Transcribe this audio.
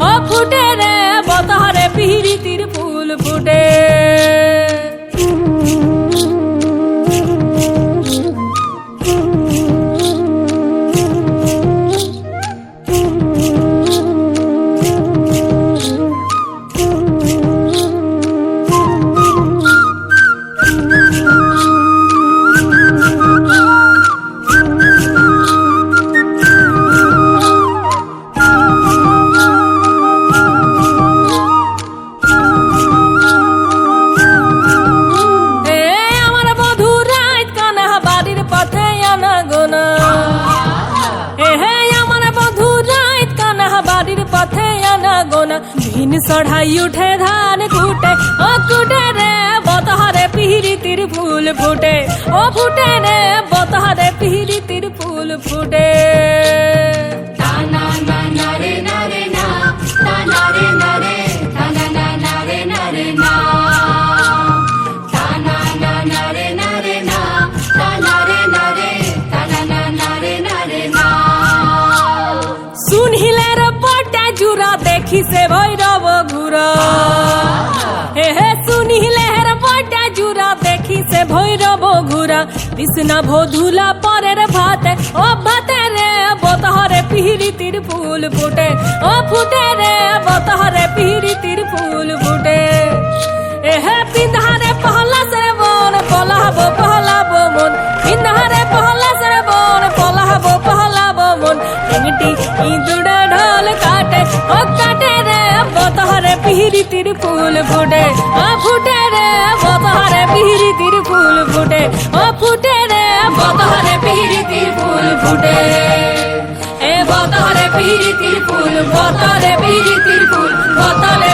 ও ফুটের ঘিন চড়াই উঠে ধান কুটে ও কুটে রে বতহারে পিহিরিতির ফুল ফুটে ও ফুটে রে চূড়া দেখিছে ভৈরব ঘুর হে হে শুনিলে হের বটা, জুরা দেখিছে ভৈরব ঘুরা বিষ্ণা ভধুলা পরের ভাত, ও ভাতে রে, বতহরে পিহিরিতির ফুল ফুটে। ও ফুটে রে, বতহরে ফুল ফুটে, ও ফুটে রে বদহরে পিহিরিতির ফুল ফুটে, ও ফুটে রে বদহরে পিহিরিতির ফুল ফুটে। এ বদহরে পিহিরিতির ফুল বদরে পিহিরিতির ফুল বদরে